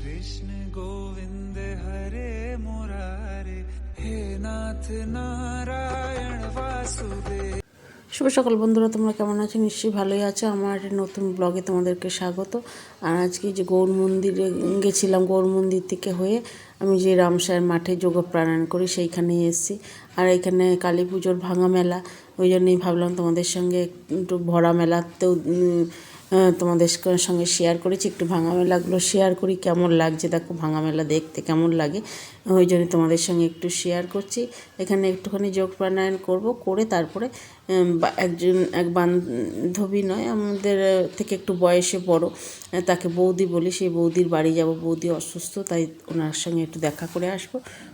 कृष्ण गोविन्द हरे मुरारे हे नाथ नारायण वासुदेव শুভ সকাল বন্ধুরা তোমরা কেমন আছো নিশ্চয়ই ভালোই আছো আমার একটা নতুন ব্লগে তোমাদেরকে স্বাগত আর আজকে যে গৌর মন্দিরে গেছিলাম গৌর মন্দির থেকে হয়ে আমি যে রামসায়ের মাঠে যোগ প্রাণায়াম করি সেইখানে এসেছি আর এখানে কালী পুজোর ভাঙা মেলা ওই জন্যই ভাবলাম তোমাদের সঙ্গে একটু ভরা মেলাতেও উম, আহ, তোমাদের সঙ্গে শেয়ার করেছি, একটু ভাঙা মেলাগুলো শেয়ার করি, কেমন লাগছে দেখো, ভাঙা মেলা দেখতে কেমন লাগে। ওই জন্য তোমাদের সঙ্গে একটু শেয়ার করছি। এখানে একটুখানি যোগ প্রাণায়াম করব, করে তারপরে একজন, এক বান্ধবী নয়, আমাদের থেকে একটু বয়সে বড় তাকে বৌদি বলি, সেই বৌদির বাড়ি যাব। বৌদি অসুস্থ, তাই ওনার সঙ্গে একটু দেখা করে আসব,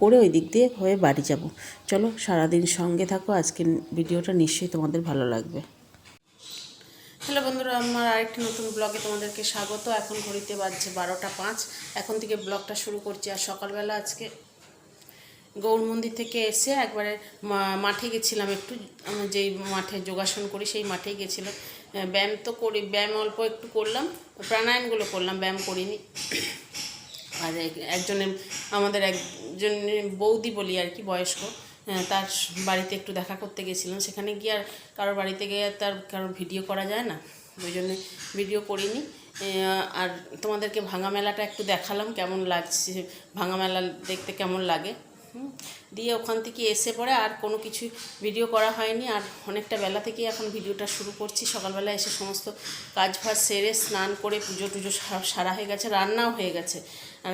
করে ওই দিক দিয়ে হয়ে বাড়ি যাব। চলো, সারাদিন সঙ্গে থাকো, আজকের ভিডিওটা নিশ্চয়ই তোমাদের ভালো লাগবে। হ্যালো বন্ধুরা, আমার আরেকটি নতুন ব্লগে তোমাদেরকে স্বাগত। এখন ঘড়িতে বাজছে বারোটা পাঁচ। এখন থেকে ব্লগটা শুরু করছি আর সকালবেলা আজকে গৌর মন্দির থেকে এসে একবারে মাঠে গেছিলাম একটু। যেই মাঠে যোগাসন করি সেই মাঠেই গেছিলাম। ব্যায়াম তো করি, ব্যায়াম অল্প একটু করলাম। প্রাণায়ামগুলো করলাম, ব্যায়াম করিনি। আর এক- একজনের, আমাদের একজন বৌদি বলি আর কি, বয়স্ক। তার বাড়িতে একটু দেখা করতে গেছিলাম। সেখানে গিয়ে আর কারোর বাড়িতে গিয়ে তার কারোর ভিডিও করা যায় না। ওই জন্যে ভিডিও করিনি। আর তোমাদেরকে ভাঙা মেলাটা একটু দেখালাম, কেমন লাগছে? ভাঙা মেলা দেখতে কেমন লাগে? দিয়ে ওখান থেকে এসে পরে আর কোনো কিছু ভিডিও করা হয়নি। আর অনেকটা বেলা থেকেই এখন ভিডিওটা শুরু করছি। সকালবেলা এসে সমস্ত কাজ ফাজ সেরে স্নান করে পুজো টুজো সারা হয়ে গেছে, রান্নাও হয়ে গেছে।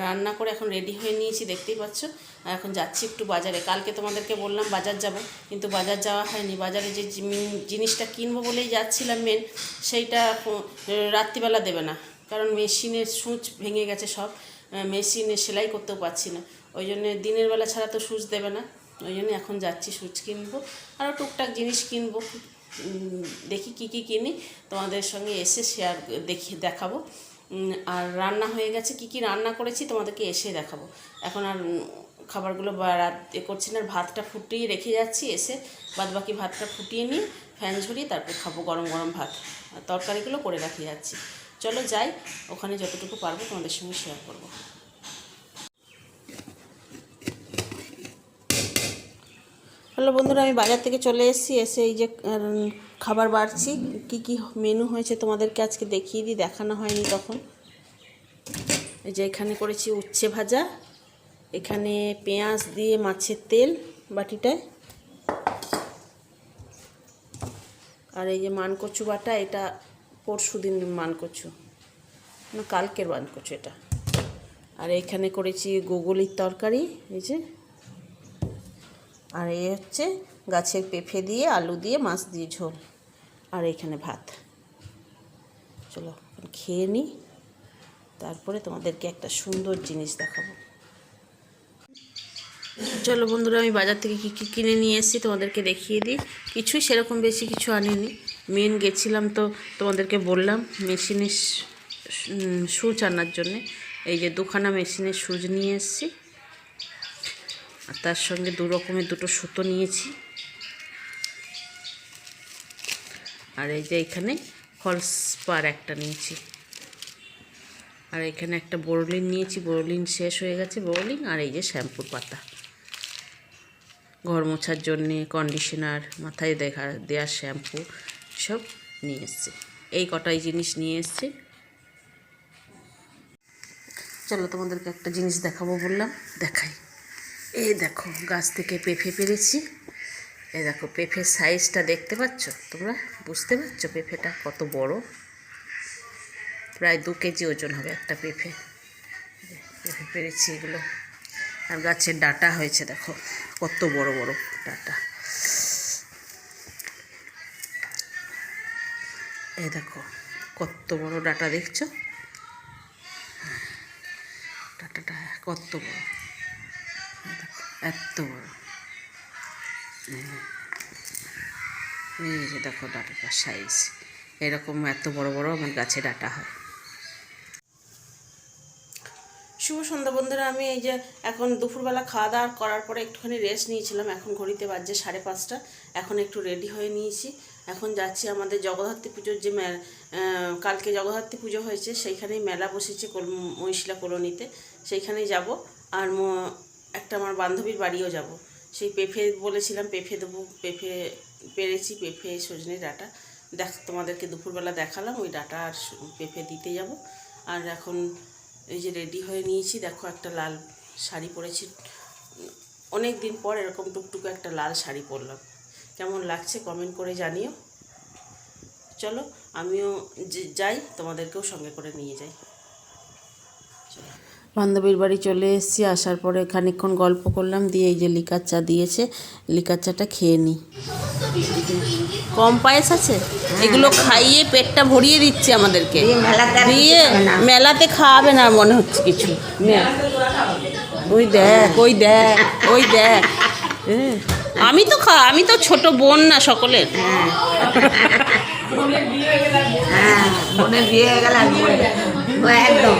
রান্না করে এখন রেডি হয়ে নিয়েছি, দেখতেই পাচ্ছ। এখন যাচ্ছি একটু বাজারে। কালকে তোমাদেরকে বললাম বাজার যাব, কিন্তু বাজার যাওয়া হয়নি। বাজারে যে জিনিসটা কিনবো বলেই যাচ্ছিলাম মেন সেইটা রাত্রিবেলা দেবে না। কারণ মেশিনের সূচ ভেঙে গেছে সব। মেশিনে সেলাই করতেও পারছি না। ওই জন্যে দিনের বেলা ছাড়া তো সুচ দেবে না। ওই জন্য এখন যাচ্ছি সুচ কিনবো। আরও টুকটাক জিনিস কিনবো। দেখি কি কি কিনি। তোমাদের সঙ্গে এসে শেয়ার দেখি, দেখাবো। আর রান্না হয়ে গেছে, কি কি রান্না করেছি তোমাদেরকে এসে দেখাবো। এখন আর খাবারগুলো রাত এ করছি না ভাতটা ফুটিয়ে রেখে যাচ্ছি, এসে বাদ বাকি ভাতটা ফুটিয়ে নিয়ে ফ্যান ঝরিয়ে তারপর খাব গরম গরম ভাত। আর তরকারিগুলো করে রাখে যাচ্ছি। চলো যাই, ওখানে যতটুকু পারব তোমাদের সঙ্গে শেয়ার করব। হ্যালো বন্ধুরা, আমি বাজার থেকে চলে এসেছি, এসে এই যে খাবার বাড়ছি। কি কি মেনু হয়েছে তোমাদেরকে আজকে দেখিয়ে দিই, দেখানো হয়নি তখন। এই যে এখানে করেছি উচ্ছে ভাজা, এখানে পেঁয়াজ দিয়ে মাছের তেল বাটিটায়। আর এই যে মানকচু বাটা, এটা পরশু দিন মানকচু। না, কালকের মানকচু এটা। আর এখানে করেছি গুগলির তরকারি, এই যে। আর এই হচ্ছে গাছের পেঁপে দিয়ে, আলু দিয়ে, মাছ দিয়ে ঝোল। আর এখানে ভাত। চলো খেয়ে নিই তারপরে তোমাদেরকে একটা সুন্দর জিনিস দেখাবো। চলো বন্ধুরা, আমি বাজার থেকে কী কী কিনে নিয়ে এসেছি তোমাদেরকে দেখিয়ে দিই। কিছুই সেরকম বেশি কিছু আনিনি। মেন গেছিলাম তো তোমাদেরকে বললাম, মেশিনের সুচ আনার জন্যে। এই যে দুখানা মেশিনের সুচ নিয়ে এসেছি। আর তার সঙ্গে দু রকমের দুটো সুতো নিয়েছি। আর এই যে এখানে ফলস পার একটা নিয়েছি। আর এখানে একটা বোরলিন নিয়েছি, বোরলিন শেষ হয়ে গেছে। বোরলিন আর এই যে শ্যাম্পুর পাতা। ঘর মোছার জন্যে কন্ডিশনার মাথায় দেখা দেওয়ার শ্যাম্পু সব নিয়ে এসছি। এই কটাই জিনিস নিয়ে এসছি। চলো তোমাদেরকে একটা জিনিস দেখাবো বললাম, দেখাই। এই দেখো, গাছ থেকে পেঁপে পেরেছি। এই দেখো পেঁপের সাইজটা দেখতে পাচ্ছ? তোমরা বুঝতে পারছ পেঁপেটা কত বড়? প্রায় দু কেজি ওজন হবে একটা পেঁপে। পেঁপে পেরেছি এগুলো। আর গাছের ডাটা হয়েছে, দেখো। কত বড় বড় ডাটা। এই দেখো, কত বড় ডাটা দেখছ? ডাটাটা কত বড়? এত বড়। এই যে দেখো ডাটাটার সাইজ এরকম এত বড় বড় আমার গাছে ডাটা হয়। শুভ সন্ধ্যা বন্ধুরা, আমি এই যে এখন দুপুরবেলা খাওয়া দাওয়া করার পরে একটুখানি রেস্ট নিয়েছিলাম। এখন ঘড়িতে বাজছে সাড়ে পাঁচটা। এখন একটু রেডি হয়ে নিয়েছি। এখন যাচ্ছি আমাদের জগদ্ধাত্রী পুজোর যে কালকে জগদ্ধাত্রী পুজো হয়েছে, সেইখানেই মেলা বসেছে মহিশিলা কলোনিতে। সেইখানেই যাব। আর একটা আমার বান্ধবীর বাড়িও যাব। সেই পেঁপে বলেছিলাম, পেঁপে দেবো, পেঁপে পেরেছি, পেঁপে সজনে ডাটা। দেখ, তোমাদেরকে দুপুরবেলা দেখালাম, ওই ডাটা আর পেঁপে দিতে যাব। আর এখন এই যে রেডি হয়ে নিয়েছি, দেখো একটা লাল শাড়ি পরেছি। অনেক দিন পর এরকম টুকটুকু একটা লাল শাড়ি পরলাম। কেমন লাগছে কমেন্ট করে জানিও। চলো, আমিও যাই, তোমাদেরকেও সঙ্গে করে নিয়ে যাই। বান্ধবীর বাড়ি চলে এসেছি আসার পরে খানিকক্ষণ গল্প করলাম দিয়ে এই যে লিকার চা দিয়েছে লিকার চাটা খেয়ে নিই কম পায়েস আছে? এগুলো খাইয়ে পেটটা ভরিয়ে দিচ্ছে আমাদেরকে। দিয়ে মেলাতে খাওয়াবে না মনে হচ্ছে কিছু। ওই দেখ ওই দেখ ওই দেখ। আমি তো খা আমি তো ছোট বোন না সকলের। হ্যাঁ। হয়ে একদম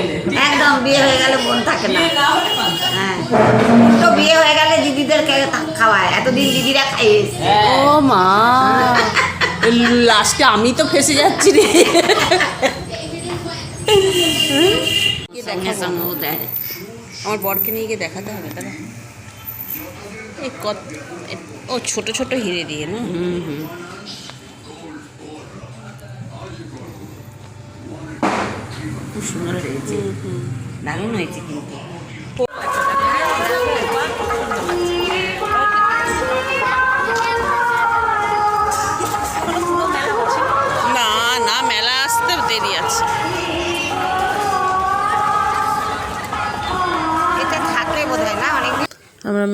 একদম বিয়ে হয়ে গেলে বোন থাকে না। হ্যাঁ। তো বিয়ে হয়ে গেলে দিদিদেরকে খাওয়ায় এতদিন দিদিরা খাইয়েছে। ও মা লাস্টে আমি তো ফেসে যাচ্ছি রে। আমার বরকে নিয়ে গিয়ে দেখাতে হবে তাহলে এই কত ও ছোট ছোট হিরে দিয়ে না? হুম হুম। খুব সুন্দর হয়েছে। দারুণ হয়েছে কিন্তু।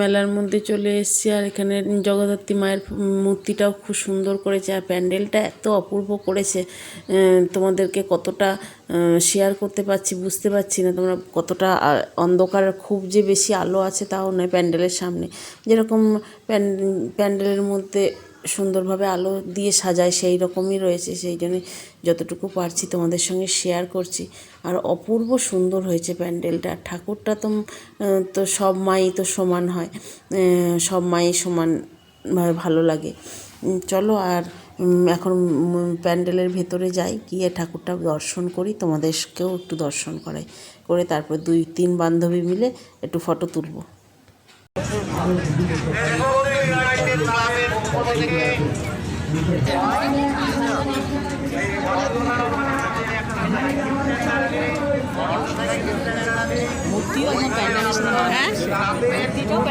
মেলার মধ্যে চলে এসছি আর এখানে জগদ্ধাত্রী মায়ের মূর্তিটাও খুব সুন্দর করেছে আর প্যান্ডেলটা এত অপূর্ব করেছে। তোমাদেরকে কতটা শেয়ার করতে পারছি বুঝতে পারছি না। তোমরা কতটা অন্ধকার, খুব যে বেশি আলো আছে তাও নয় প্যান্ডেলের সামনে। যেরকম প্যান- প্যান্ডেলের মধ্যে সুন্দরভাবে আলো দিয়ে সাজায়, সেই রকমই রয়েছে, সেই জন্য যতটুকু পারছি তোমাদের সঙ্গে শেয়ার করছি। আর অপূর্ব সুন্দর হয়েছে প্যান্ডেলটা, ঠাকুরটা তো তো সব মাই তো সমান হয় সব মাই সমানভাবে ভালো লাগে। চলো আর এখন প্যান্ডেলের ভেতরে যাই, গিয়ে ঠাকুরটা দর্শন করি, তোমাদেরকেও একটু দর্শন করাই। করে তারপর দুই, তিন বান্ধবী মিলে একটু ফটো তুলবো। মূর্তিও এখন প্যান্ডেলের সাথে হ্যাঁ মূর্তিটাও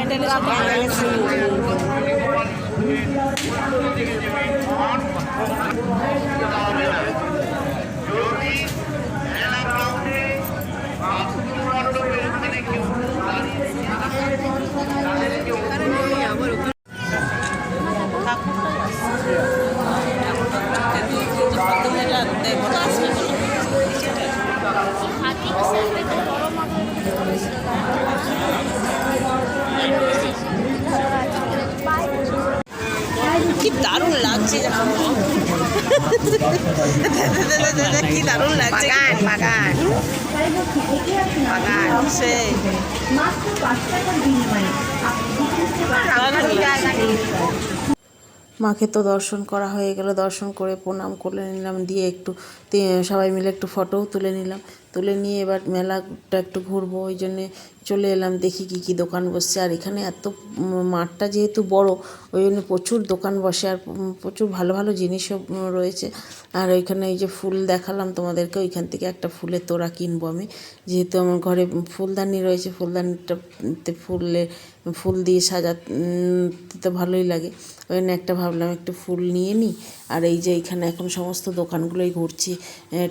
দারুণ লাগছে। কি দারুণ লাগছে। গান বাগান বাগান সেই মাকে তো দর্শন করা হয়ে গেল, দর্শন করে প্রণাম করে নিলাম, দিয়ে একটু সবাই মিলে একটু ফটোও তুলে নিলাম। তুলে নিয়ে এবার মেলাটা একটু ঘুরবো, ওই জন্যে চলে এলাম, দেখি কি কি দোকান বসছে। আর এখানে এত মাঠটা যেহেতু বড়, ওই জন্য প্রচুর দোকান বসে, আর প্রচুর ভালো ভালো জিনিসও রয়েছে। আর ওইখানে এই যে ফুল দেখালাম তোমাদেরকে, ওইখান থেকে একটা ফুলের তোড়া কিনবো আমি। যেহেতু আমার ঘরে ফুলদানি রয়েছে, ফুলদানিটাতে ফুলে ফুল দিয়ে সাজাতে ভালোই লাগে। ওই জন্য একটা ভাবলাম একটু ফুল নিয়ে নিই আর এই যে এইখানে এখন সমস্ত দোকানগুলোই ঘুরছি।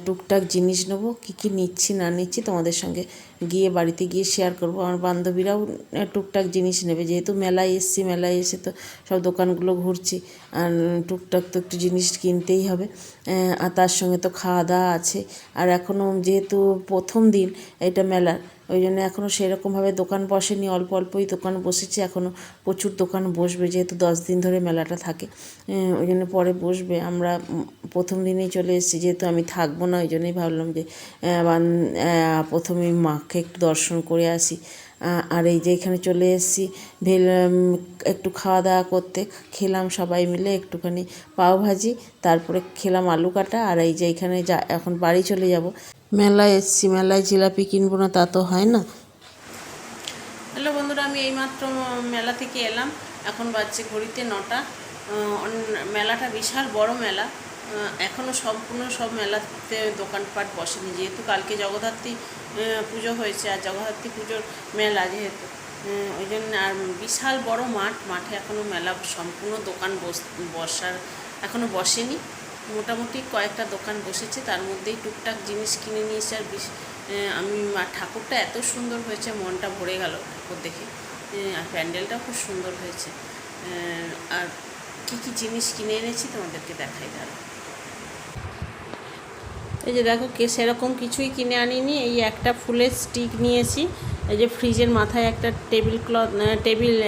টুকটাক জিনিস নেব, কী কী নিচ্ছি, না নিচ্ছি তোমাদের সঙ্গে গিয়ে বাড়িতে গিয়ে শেয়ার করব। আমার বান্ধবীরাও টুকটাক জিনিস নেবে। যেহেতু মেলায় এসছি, মেলায় এসে তো সব দোকানগুলো ঘুরছি। আর টুকটাক তো একটু জিনিস কিনতেই হবে। আর তার সঙ্গে তো খাওয়া দাওয়া আছে। আর এখনও যেহেতু প্রথম দিন এটা মেলার ওই জন্য এখনও সেরকমভাবে দোকান বসেনি, অল্প অল্পই দোকান বসেছে এখনও প্রচুর দোকান বসবে যেহেতু দশ দিন ধরে মেলাটা থাকে। ওই জন্য পরে বসবে, আমরা প্রথম দিনেই চলে এসেছি, যেহেতু আমি থাকব না ওই জন্যই ভাবলাম যে প্রথমে মাকে একটু দর্শন করে আসি। আর এই যে এখানে চলে এসেছি ভেল একটু খাওয়া দাওয়া করতে, খেলাম সবাই মিলে একটুখানি পাও ভাজি তারপরে খেলাম আলু কাটা, আর এই যে এখানে যা, এখন বাড়ি চলে যাব। মেলায় এসেছি, মেলায় জিলাপি কিনবো না, তা তো হয় না। হ্যালো বন্ধুরা, আমি এইমাত্র মেলা থেকে এলাম। এখন বাজছে ঘড়িতে নটা। মেলাটা বিশাল বড় মেলা। এখনও সম্পূর্ণ সব মেলাতে দোকানপাট বসেনি। যেহেতু কালকে জগদ্ধাত্রী পুজো হয়েছে, আর জগদ্ধাত্রী পুজোর মেলা যেহেতু। ওই জন্য আর বিশাল বড় মাঠ। মাঠে এখনও মেলা সম্পূর্ণ দোকান বস, বসার এখনও বসেনি। মোটামুটি কয়েকটা দোকান বসেছে, তার মধ্যেই টুকটাক জিনিস কিনে নিয়েছি আর আমি মা- ঠাকুরটা এত সুন্দর হয়েছে, মনটা ভরে গেল ঠাকুর দেখে। আর প্যান্ডেলটাও খুব সুন্দর হয়েছে। আর কী কী জিনিস কিনে এনেছি তোমাদেরকে দেখাই দাঁড়া এই যে দেখো, কে সেরকম কিছুই কিনে আনিনি, এই একটা ফুলের স্টিক নিয়েছি। এই যে ফ্রিজের মাথায় একটা টেবিল ক্লথ টেবিল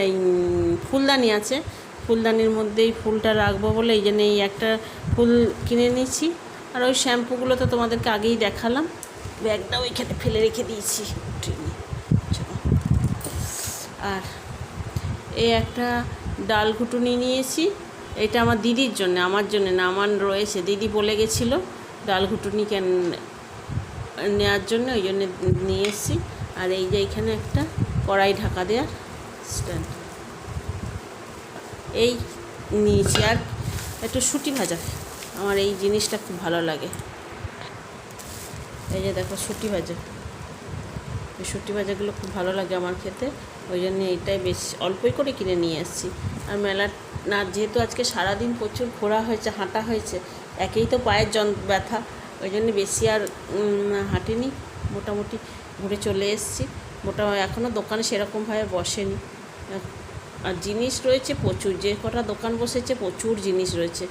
ফুলদানি আছে। ফুলদানির মধ্যেই ফুলটা রাখব বলে, এই জন্য এই একটা ফুল কিনে নিয়েছি। আর ওই শ্যাম্পুগুলো তো তোমাদেরকে আগেই দেখালাম। ব্যাগটাও এখানে ফেলে রেখে দিয়েছি। আর এই একটা ডাল ঘুটুনি নিয়েছি। এটা আমার দিদির জন্য, আমার জন্য না, আমার রয়েছে। দিদি বলে গেছিল ডাল ঘুটুনি কেন নেওয়ার জন্য, ওই জন্য নিয়ে এসেছি। আর এই যে এখানে একটা কড়াই ঢাকা দেওয়ার স্ট্যান্ড এই নিয়েছি আর একটু সুটি ভাজা। আমার এই জিনিসটা খুব ভালো লাগে। এই যে দেখো সুটি ভাজা। এই শুটকি ভাজাগুলো খুব ভালো লাগে আমার খেতে। ওই জন্য এইটাই বেশ অল্পই করে কিনে নিয়ে এসেছি আর মেলা না, যেহেতু আজকে সারাদিন প্রচুর ঘোরা হয়েছে, হাঁটা হয়েছে, একেই তো পায়ের যন ব্যথা। ওই জন্য বেশি আর হাঁটিনি। মোটামুটি ঘুরে চলে এসেছি। মোটা এখনও দোকানে সেরকমভাবে বসেনি। আর জিনিস রয়েছে প্রচুর, যে কটা দোকান বসেছে প্রচুর জিনিস রয়েছে।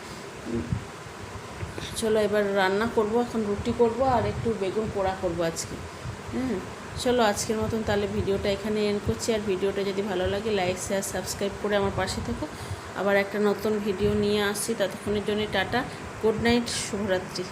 চলো এবার রান্না করব, এখন রুটি করব আর একটু বেগুন পোড়া করব আজকে। হ্যাঁ চলো আজকের মতন তাহলে ভিডিওটা এখানে এন্ড করছি। আর ভিডিওটা যদি ভালো লাগে লাইক শেয়ার সাবস্ক্রাইব করে আমার পাশে থেকো। আবার একটা নতুন ভিডিও নিয়ে আসছি, ততক্ষণের জন্য টাটা গুড নাইট শুভরাত্রি।